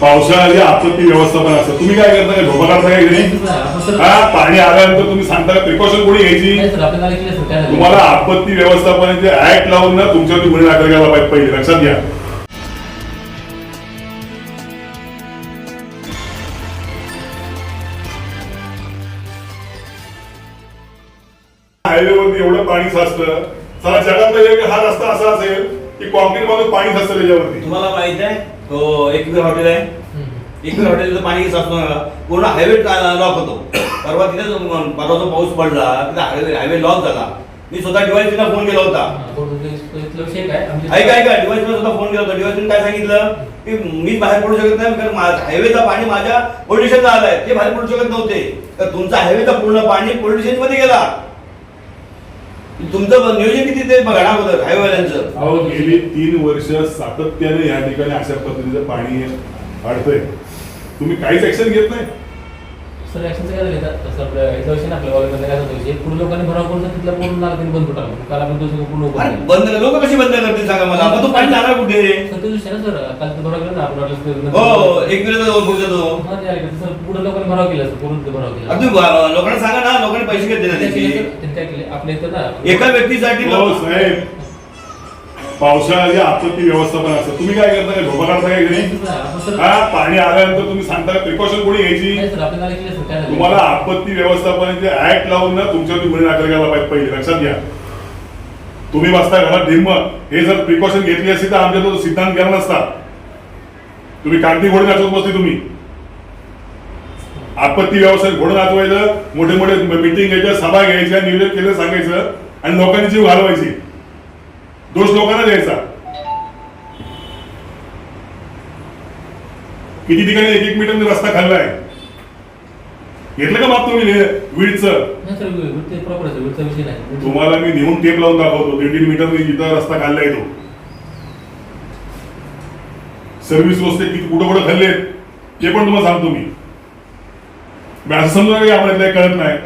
पावसाळ्याची आपत्ती व्यवस्थापन असतं. तुम्ही काय करता? काय झोपा काढता काय घरी? सर हा पाणी आल्यानंतर तुम्ही सांगता प्रिकॉशन कोणी घ्यायची? तुम्हाला आपत्ती व्यवस्थापनाचे ऍक्ट लावून ना तुमच्यावरती गुन्हे दाखल करायला पाहिजे पहिले. लक्षात घ्या. हायवेवरती एवढं पाणी साचतं. सारा जगातला एक हा रस्ता असा असेल की कॉन्क्रीट मधून पाणी साचतं त्याच्यावरती. तुम्हाला माहीत आहे? तो एकवीर हॉटेल आहे. एकवीर हॉटेलचं पाणी साचतो पूर्ण हायवे लॉक होतो. परवा तिथे परवा जो पाऊस पडला तिथे हायवे हायवे लॉक झाला. मी स्वतः डिवाईसला फोन केला होता. ऐका ऐका. डिवाईसला सुद्धा फोन केला होता. डिवाईसने काय सांगितलं? की मी बाहेर पडू शकत नाही कारण हायवेचं पाणी माझ्या पोलिटिशियनला आलंय. ते बाहेर पडू शकत नव्हते. तर तुमचा हायवेचा पूर्ण पाणी पोलिटिशियनमध्ये गेला. तुमचं नियोजन किती ते बघा ना अगोदर हायवेवाल्यांचं अहो गेली तीन वर्ष सातत्याने या ठिकाणी अशा पद्धतीचं पाणी अडतंय तुम्ही काहीच ऍक्शन घेत नाही? सर ऍक्शनचं काय झालं आता? तसं आपलं याचा विषय ना आपल्या कॉलेजमध्ये काय होतं पूर्ण लोकांनी भराव करून तिथला पूर्ण नाला त्यांनी बंद टाकला काल आपण तो सगळं पूर्ण अरे बंद लोक कशी बंद करतील सांगा मला? मग तो पाणी जाणार कुठे सर तो विषय ना सर. काल तो भराव केला ना आपण हो एक मिनिट पुढचा तो हा, ते आले का? सर पुढे लोकांनी भराव केला सर. पूर्ण ते भराव केला. अगदी ब- लोकांना सांगा ना लोकांनी पैसे घेतले ना त्यांनी त्याचे. काय केले? आपल्या इथं ना एका व्यक्तीसाठी हो साहेब. पावसाळ्याची आपत्ती व्यवस्थापन असतं. तुम्ही काय करता? काय झोपा काढता काय सर हा? पाणी आल्यानंतर तुम्ही सांगता प्रिकॉशन कोणी घ्यायची? नाही? तुम्हाला आपत्ती व्यवस्थापनाचे ऍक्ट लावून ना तुमच्यावरती गुन्हे दाखल करायला पाहिजे. पहिले लक्षात घ्या. तुम्ही बसता घरात धिम्म हे जर प्रिकॉशन घेतली असती तर आमच्या तो सिद्धांत केला नसता. तुम्ही कागदी घोडे नाचवत बसते तुम्ही. आपत्ती व्यवस्थेत घोडं नाचवायचं मोठे मोठे मिटिंग घ्यायच्या सभा घ्यायच्या नियोजन केलं सांगायचं आणि लोकांनी जीव घालवायचे. दोष लोकांना द्यायचा. किती ठिकाणी एक एक मीटर रस्ता खाल्लाय? घेतलं का माप तुम्ही वीडचं? तुम्हाला मी नेऊन टेप लावून दाखवतो. दीड दीड मीटर जिथं रस्ता खाल्लाय तो. सर्व्हिस रस्ते किती कुठं कुठं खाल्लेत ते पण तुम्हाला सांगतो मी. असं समजा इथलं कळत नाही.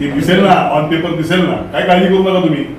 ते दिसेल ना ऑन पेपर दिसेल ना. काय काळजी करू नका तुम्ही.